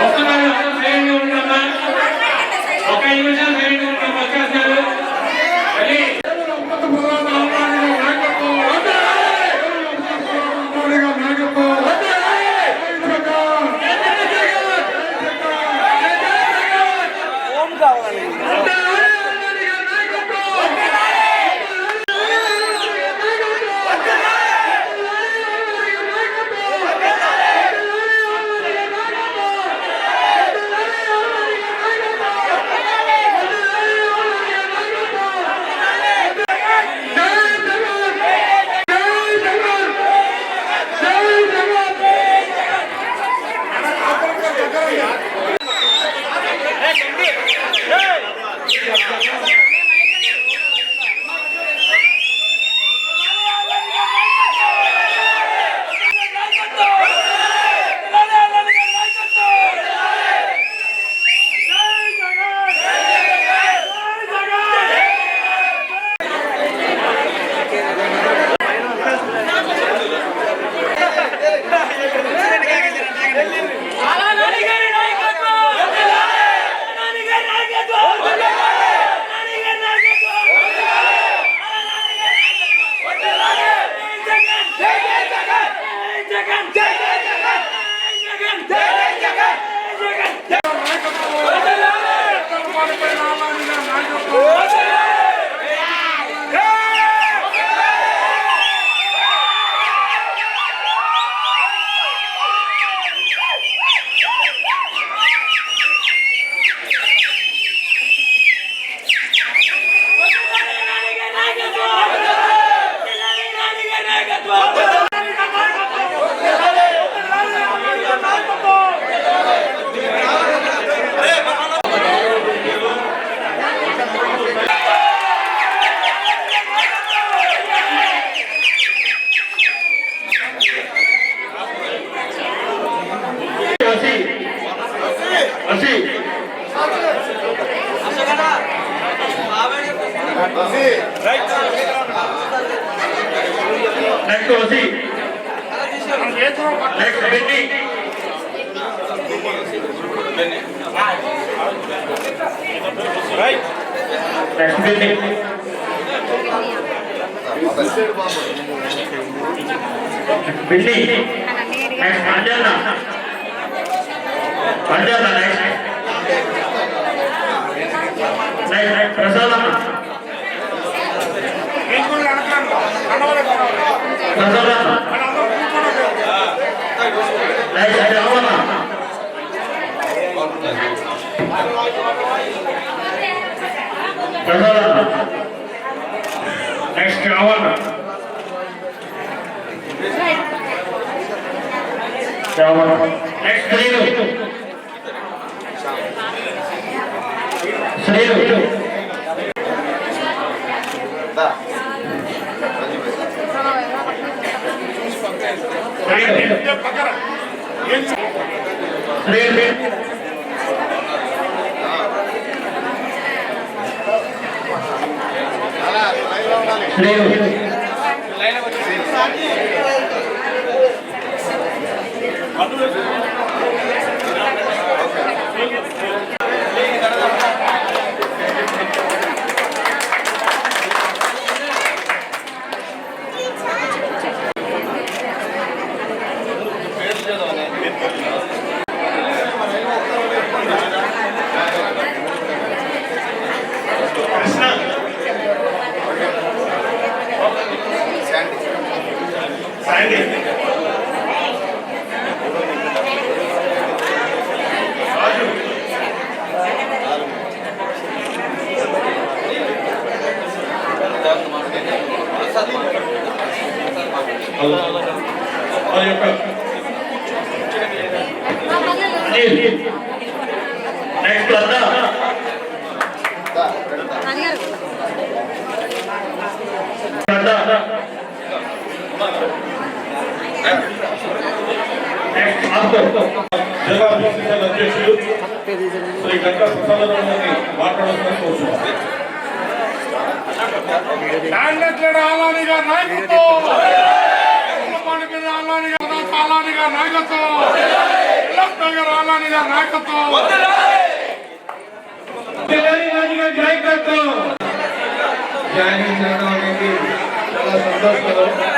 Off the man. Benny next Anjana Anjana next next next Prasadamma next అది Avvamma Prasadamma next next Srilu Srilu Srilu Srinu Srinu Krishna జిల్లా BCCL అధ్యక్షులు శ్రీ గంటా ప్రసాదరావుని మాట్లాడాలని కోరుతున్నాను జాయిన్ చేయడం అనేది చాలా సంతోషకరం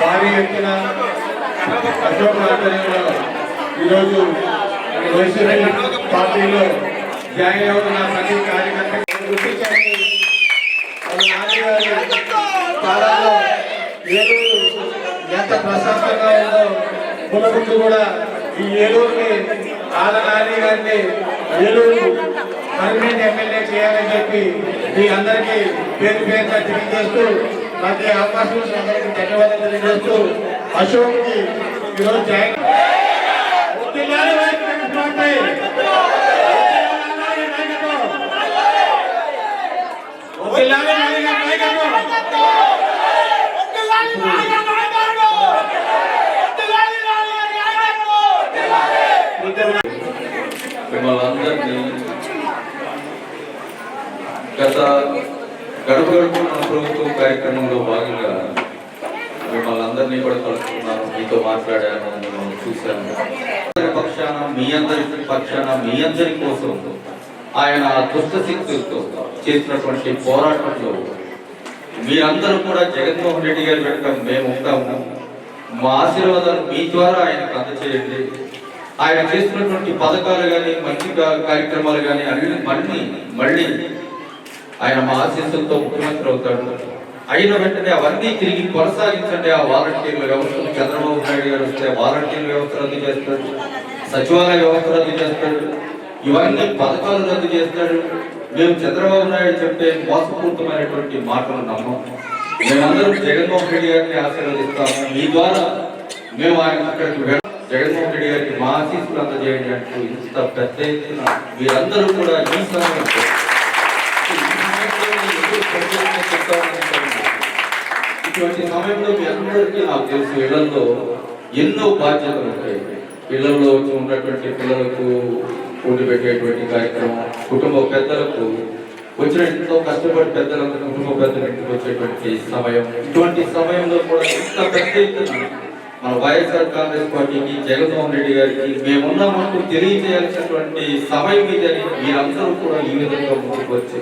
భారీ ఎత్తున అశోక్ ఆధ్వర్యంలో ఈరోజు వైసీపీ పార్టీలో జాయిన్ అవుతున్న ప్రతి కార్యకర్త గుర్తించండి మన నాన్నగారి కాలంలో ఏలూరు ఎంత ప్రశాంతంగా ఉందో మునముందు కూడా ఈ ఏలూరుని ఆలనాని గారిని ఏలూరు పర్మనెంట్ ఎమ్మెల్యే చేయాలని చెప్పి మీ అందరికీ పేరు పేరుగా తెలియజేస్తూ నాకు ఈ అవకాశం అందరికీ ధన్యవాదాలు తెలియజేస్తూ అశోక్కి ఈరోజు జాయిన్ వదిలాలి వైఎస్ఆర్ పార్టీ. వదిలాలి నాయకత్వం. వదిలాలి నాయకత్వం. గడప గడప ప్రభుత్వం కార్యక్రమంలో భాగంగా మిమ్మల్ని అందరినీ కూడా కలుసుకున్నాను మీతో మాట్లాడాను మిమ్మల్ని చూశాను. పక్షాన మీ అందరి పక్షాన మీ అందరి కోసం ఆయన దుష్ట శక్తులతో చేసినటువంటి పోరాటంలో మీరందరూ కూడా జగన్మోహన్ రెడ్డి గారి వెనుక మేము ఉంటాము. మా ఆశీర్వాదాలు మీ ద్వారా ఆయనకు అందచేయండి. ఆయన చేసినటువంటి పథకాలు కానీ మంచి కార్యక్రమాలు కానీ అన్ని మళ్ళీ మళ్ళీ ఆయన మా ఆశీస్సులతో ముఖ్యమంత్రి అవుతాడు. అయిన వెంటనే అవన్నీ తిరిగి కొనసాగించండి. ఆ వాలంటీర్ల వ్యవస్థను చంద్రబాబు నాయుడు గారు వస్తే వాలంటీర్ల వ్యవస్థ రద్దు చేస్తాడు. సచివాలయ వ్యవస్థ రద్దు చేస్తాడు. ఇవన్నీ పథకాలు రద్దు చేస్తాడు. మేము చంద్రబాబు నాయుడు చెప్పే మోసపూరితమైనటువంటి మాటలు నమ్మం. మేమందరం జగన్మోహన్ రెడ్డి గారిని ఆశీర్వదిస్తాము మీ ద్వారా మేము ఆయన అక్కడికి వెళ్ళ జగన్మోహన్ రెడ్డి గారికి మా ఆశీస్సులు అందజేయడానికి ఇంత పెద్ద ఎత్తున మీరందరూ కూడా ఈ సమయంలో ఇటువంటి సమయంలో మీ అందరికీ నాకు తెలుసు ఇళ్ళలో ఎన్నో బాధ్యతలు ఉంటాయి. ఇళ్ళలో వచ్చి ఉన్నటువంటి పిల్లలకు పోటీ పెట్టేటువంటి కార్యక్రమం కుటుంబ పెద్దలకు వచ్చిన ఎంతో కష్టపడి పెద్దలందరూ కుటుంబ పెద్దల ఇంటికి వచ్చేటువంటి సమయం. ఇటువంటి సమయంలో కూడా ఎంత పెద్ద ఎత్తున మన వైఎస్ఆర్ కాంగ్రెస్ పార్టీకి జగన్మోహన్ రెడ్డి గారికి మేమున్నామంటూ తెలియజేయాల్సినటువంటి సమయం మీద మీరందరూ కూడా ఈ విధంగా ముందుకు వచ్చి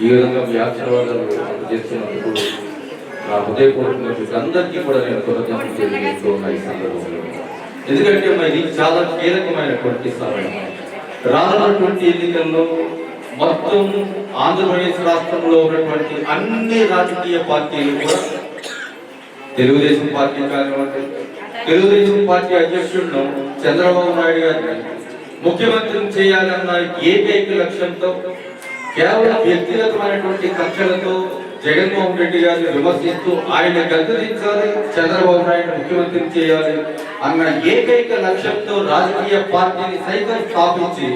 ఈ విధంగా మీ ఆశీర్వాదాలు చేస్తున్నందుకు నా హృదయపూర్వక అందరికీ కూడా నేను కృతజ్ఞతలు తెలియజేస్తూ ఉన్నా ఈ సందర్భంలో. ఎందుకంటే మరి ఇది చాలా కీలకమైనటువంటి సమయం. రానున్నటువంటి ఎన్నికల్లో మొత్తం ఆంధ్రప్రదేశ్ రాష్ట్రంలో ఉన్నటువంటి అన్ని రాజకీయ పార్టీలు కూడా తెలుగుదేశం పార్టీ కానివ్వండి తెలుగుదేశం పార్టీ అధ్యక్షుడు చంద్రబాబు నాయుడు గారిని ముఖ్యమంత్రిని చేయాలన్న ఏకైక లక్ష్యంతో కేవలం వ్యక్తిగతమైనటువంటి కక్షలతో జగన్మోహన్ రెడ్డి గారిని విమర్శిస్తూ ఆయన గద్దరించాలి చంద్రబాబు నాయుడు ముఖ్యమంత్రిని చేయాలి అన్న ఏకైక లక్ష్యంతో రాజకీయ పార్టీని సైతం స్థాపించి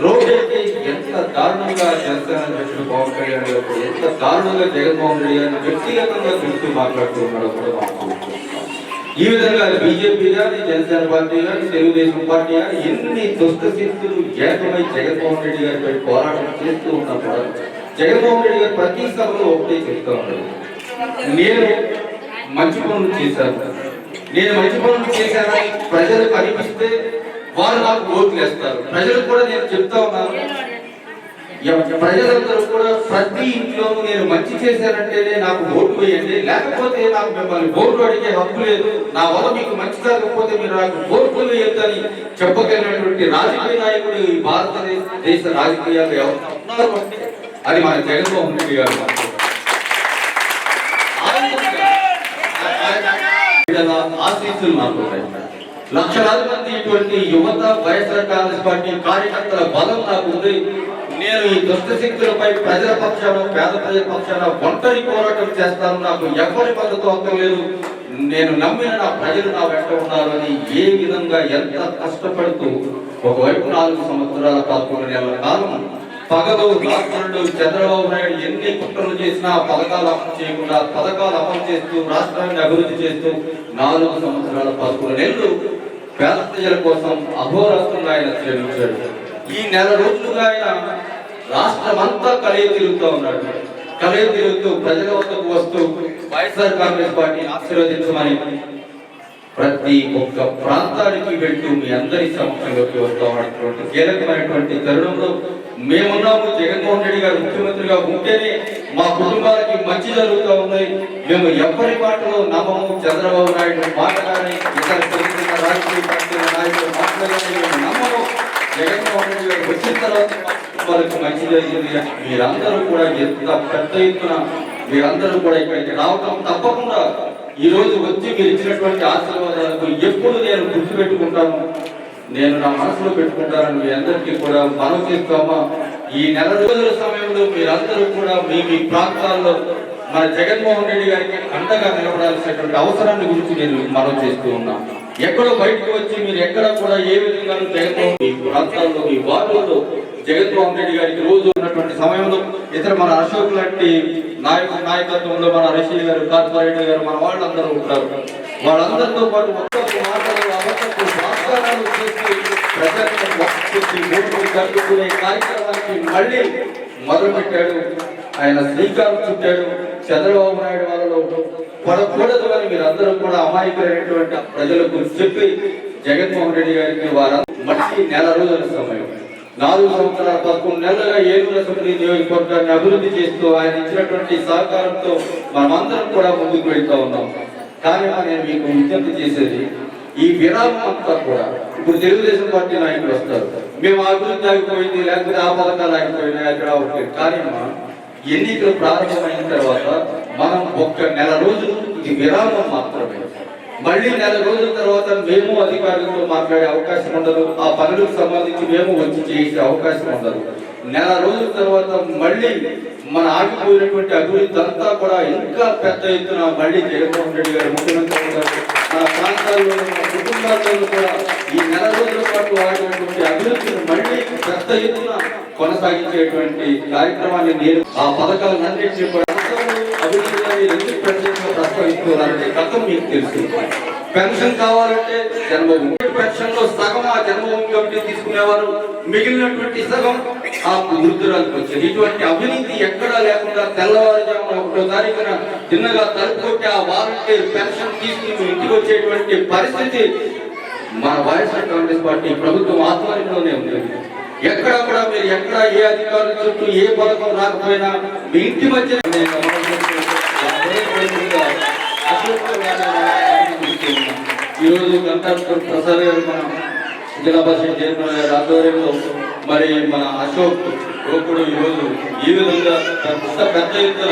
రోజైతే ఎంత దారుణంగా జనసేన అధ్యక్షుడు పవన్ కళ్యాణ్ గారు ఎంత దారుణంగా జగన్మోహన్ రెడ్డి గారిని వ్యక్తిగతంగా చూస్తూ మాట్లాడుతూ ఉన్నాడో కూడా మనం ఈ విధంగా బీజేపీ కానీ జనసేన పార్టీ కానీ తెలుగుదేశం పార్టీ కానీ ఎన్ని దుష్ట శక్తులు ఏకమై జగన్మోహన్ రెడ్డి గారిపై పోరాటం చేస్తూ ఉన్నప్పుడు కూడా జగన్మోహన్ రెడ్డి గారు ప్రతి సభలో ఒకటే చెప్తా ఉంటారు. నేను మంచి పనులు చేశాను. నేను మంచి పనులు చేశానని ప్రజలు కనిపిస్తే వారు నాకు ఓట్లు వేస్తారు ప్రజలకు కూడా నేను చెప్తా ఉన్నాను ప్రజలందరూ కూడా ప్రతి ఇంట్లో నేను మంచి చేశానంటేనే నాకు ఓటు వేయండి లేకపోతే నాకు మిమ్మల్ని ఓటు అడిగే హక్కు లేదు నా వల్ల మీకు మంచి జరగకపోతే మీరు నాకు ఓట్లు వేయొద్దని చెప్పగలిగినటువంటి రాజకీయ నాయకుడు ఈ భారతదేశ రాజకీయాలు ఎవరు ఉన్నారు అంటే అది మన జగన్మోహన్ రెడ్డి గారు ఆశీస్సులు నాకు లక్షలాది మంది ఇటువంటి యువత వైఎస్ఆర్ కాంగ్రెస్ పార్టీ కార్యకర్తల బలం నాకు ఉంది. నేను ఈ దుష్ట శక్తులపై ప్రజల పక్షాన పేద ప్రజల పక్షాన ఒంటరి పోరాటం చేస్తాను నాకు ఎవరి మద్దతు అక్కర్లేదు నేను నమ్మిన నా ప్రజలు నా వెంట ఉన్నారు అని ఏ విధంగా ఎంత కష్టపడుతూ ఒకవైపు నాలుగు సంవత్సరాల పదకొండు నెలల కాలం పగలు రాత్రులు చంద్రబాబు నాయుడు ఎన్ని కుట్రలు చేసినా పథకాలు అమలు చేయకుండా పథకాలు అమలు చేస్తూ రాష్ట్రాన్ని అభివృద్ధి చేస్తూ నాలుగు సంవత్సరాల పదకొండు నెలలు పేద ప్రజల కోసం అహోరాత్రంగా ఆయన శ్రమించాడు. ఈ నెల రోజులుగా ఆయన రాష్ట్రమంతా కలియ తిరుగుతూ ఉన్నాడు. కలియ తిరుగుతూ ప్రజల వద్దకు వస్తూ వైఎస్ఆర్ కాంగ్రెస్ పార్టీ ఆశీర్వదించమని ప్రతి ఒక్క ప్రాంతానికి వెళ్తూ మీ అందరి సమక్షంలోకి వస్తూ ఉన్నటువంటి కీలకమైనటువంటి తరుణంలో మేమున్నాము. జగన్మోహన్ రెడ్డి గారు ముఖ్యమంత్రిగా ఉంటేనే మా కుటుంబాలకి మంచి జరుగుతూ ఉంది. మేము ఎవరి మాటలో నమ్మము. చంద్రబాబు నాయుడు మాట కానీ ఇతర రాజకీయ పార్టీల నాయకులు మాట్లాడాలని మేము నమ్మము. జగన్మోహన్ రెడ్డి గారు వచ్చిన తర్వాత వాళ్ళకి మంచి జరిగింది. మీరందరూ కూడా ఎంత పెద్ద ఎత్తున మీరందరూ కూడా ఇక్కడికి రావటం తప్పకుండా ఈ రోజు వచ్చి మీరు ఇచ్చినటువంటి ఆశీర్వాదాలకు ఎప్పుడు నేను గుర్తుపెట్టుకుంటాను? నేను నా మనసులో పెట్టుకుంటానని మీ అందరికీ కూడా మనవి చేస్తామా ఈ నెల రోజుల సమయంలో మీరందరూ కూడా మీ మీ ప్రాంతాల్లో మన జగన్మోహన్ రెడ్డి గారికి అండగా నిలబడాల్సినటువంటి అవసరాన్ని గురించి నేను మనం చేస్తూ ఉన్నా. ఎక్కడో బయటకు వచ్చి మీరు ఎక్కడ కూడా ఏ విధంగా జగన్మోహన్ మీ ప్రాంతాల్లో మీ వార్డులలో జగన్మోహన్ రెడ్డి గారికి రోజు ఉన్నటువంటి సమయంలో ఇతర మన అశోక్ లాంటి నాయకుడు నాయకత్వంలో మన రిషి గారు కార్పొరేటర్ గారు మన వాళ్ళందరూ ఉంటారు. వాళ్ళందరితో పాటు ఒక్కొక్క మాటలు అబద్ధపు వాగ్దానాలు చేసి ప్రజలను జరుపుకునే కార్యక్రమానికి మళ్ళీ మొదలుపెట్టాడు. ఆయన శ్రీకారం చుట్టాడు. చంద్రబాబు నాయుడు వాళ్ళలో పడకూడదు అని మీరు అందరూ కూడా అమాయకులైనటువంటి ప్రజలకు చెప్పి జగన్మోహన్ రెడ్డి గారికి వారు మట్టి నెల రోజుల సమయం. నాలుగు సంవత్సరాల పదకొండు నెలలుగా ఏలూరు అసెంబ్లీ నియోజకవర్గాన్ని అభివృద్ధి చేస్తూ ఆయన ఇచ్చినటువంటి సహకారంతో మనమందరం కూడా ముందుకు వెళ్తూ ఉన్నాం. కానీ నేను మీకు విజ్ఞప్తి చేసేది ఈ విరామం అంతా కూడా ఇప్పుడు తెలుగుదేశం పార్టీ నాయకులు వస్తారు. మేము అభివృద్ధి ఆగిపోయింది లేకపోతే ఆ పథకాలు ఆగిపోయినాయి అక్కడ ఒకటి. కానీ ఎన్నికలు ప్రారంభమైన తర్వాత మనం ఒక్క నెల రోజులు ఇది విరామం మాత్రమే. మళ్ళీ నెల రోజుల తర్వాత మేము అధికారులతో మాట్లాడే అవకాశం ఉండదు. ఆ పనులకు సంబంధించి మేము వచ్చి చేసే అవకాశం ఉండదు. నెల రోజుల తర్వాత మళ్ళీ మన ఆగిపోయినటువంటి అభివృద్ధి అంతా కూడా ఇంకా పెద్ద ఎత్తున మళ్ళీ జగన్మోహన్ రెడ్డి గారు ముఖ్యమంత్రి గారు మన ప్రాంతాల్లో మన కుటుంబాల్లో కూడా ఈ నెల రోజుల పాటు ఆగినటువంటి అభివృద్ధిని మళ్ళీ పెద్ద ఎత్తున కొనసాగించేటువంటి కార్యక్రమాన్ని నేను ఆ పథకాలన్నింటినీ కూడా అభివృద్ధి ఎందుకు ప్రత్యేకంగా ప్రస్తావిస్తున్నారంటే గతం మీకు తెలుసు. పెన్షన్ కావాలంటే జన్మభూమి. పెన్షన్లో సగం ఆ జన్మభూమి కమిటీ తీసుకునేవారు. మిగిలినటువంటి సగం ఆ వృద్ధురాలకు వచ్చింది. ఇటువంటి అవినీతి ఎక్కడా లేకుండా తెల్లవారుజామున ఒకటో తారీఖున చిన్నగా తలుపుకొట్టి ఆ వాలంటీర్ పెన్షన్ తీసుకుని ఇంటికి వచ్చేటువంటి పరిస్థితి మన వైఎస్ఆర్ కాంగ్రెస్ పార్టీ ప్రభుత్వం ఆధ్వర్యంలోనే ఉంది. ఎక్కడ కూడా మీరు ఎక్కడ ఏ అధికారుల చుట్టూ ఏ పథకం రాకపోయినా మీ ఇంటి మధ్య ఈ రోజు ప్రసాద్ గారు మన జిల్లా పరిషత్ చైర్మన్ గారి ఆధ్వర్యంలో మరి మన అశోక్ యువకుడు ఈ రోజు ఈ విధంగా పెద్ద పెద్ద ఎత్తున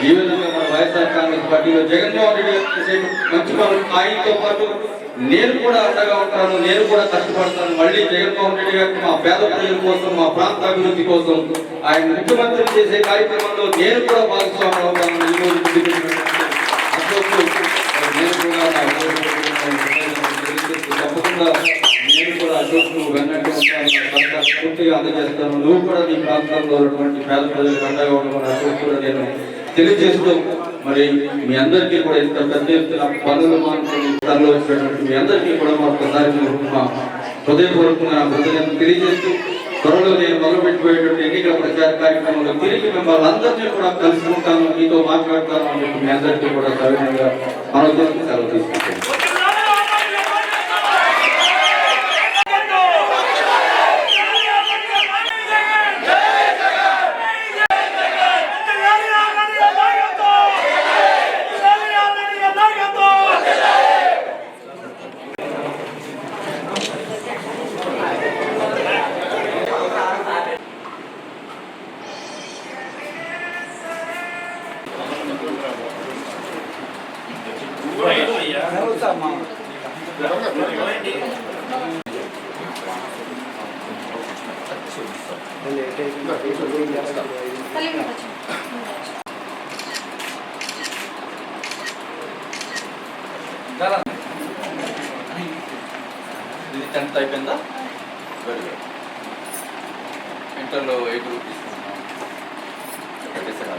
ఈ విధంగా మన వైఎస్ఆర్ కాంగ్రెస్ పార్టీలో జగన్మోహన్ రెడ్డి గారు మంచి పనులు ఆయనతో పాటు నేను కూడా అండగా ఉంటాను నేను కూడా కష్టపడతాను మళ్ళీ జగన్మోహన్ రెడ్డి గారికి మా పేద ప్రజల కోసం మా ప్రాంత అభివృద్ధి కోసం ఆయన ముఖ్యమంత్రి చేసే కార్యక్రమంలో నేను కూడా భాగస్వామి అవుతాను ఈరోజు తప్పకుండా నేను కూడా అశోక్ వెన్నట్టు ఉంటాను పూర్తిగా అందజేస్తాను నువ్వు కూడా నీ ప్రాంతంలో ఉన్నటువంటి పేద ప్రజలకు అండగా ఉండమని అశోక్ కూడా నేను తెలియజేస్తూ మరి మీ అందరికీ కూడా ఇంత పెద్ద ఎత్తున పనులు మానుకొని తనలో వచ్చినటువంటి మీ అందరికీ కూడా మా ఒకసారి హృదయపూర్వకంగా నా తెలియజేస్తూ త్వరలో నేను మొదలుపెట్టిపోయేటువంటి ఎన్నికల ప్రచార కార్యక్రమంలో తిరిగి మిమ్మల్ని అందరినీ కూడా కలుసుకుంటాను మీతో మాట్లాడతాను అని చెప్పి మీ అందరికీ కూడా సవినయంగా మనోజు సెలవు తీసుకుంటాను ఇది టెన్త్ అయిపోయిందా? వెరీ గుడ్ ఇంటర్లో ఏ గ్రూప్ తీసుకున్నాం పెట్టేసాను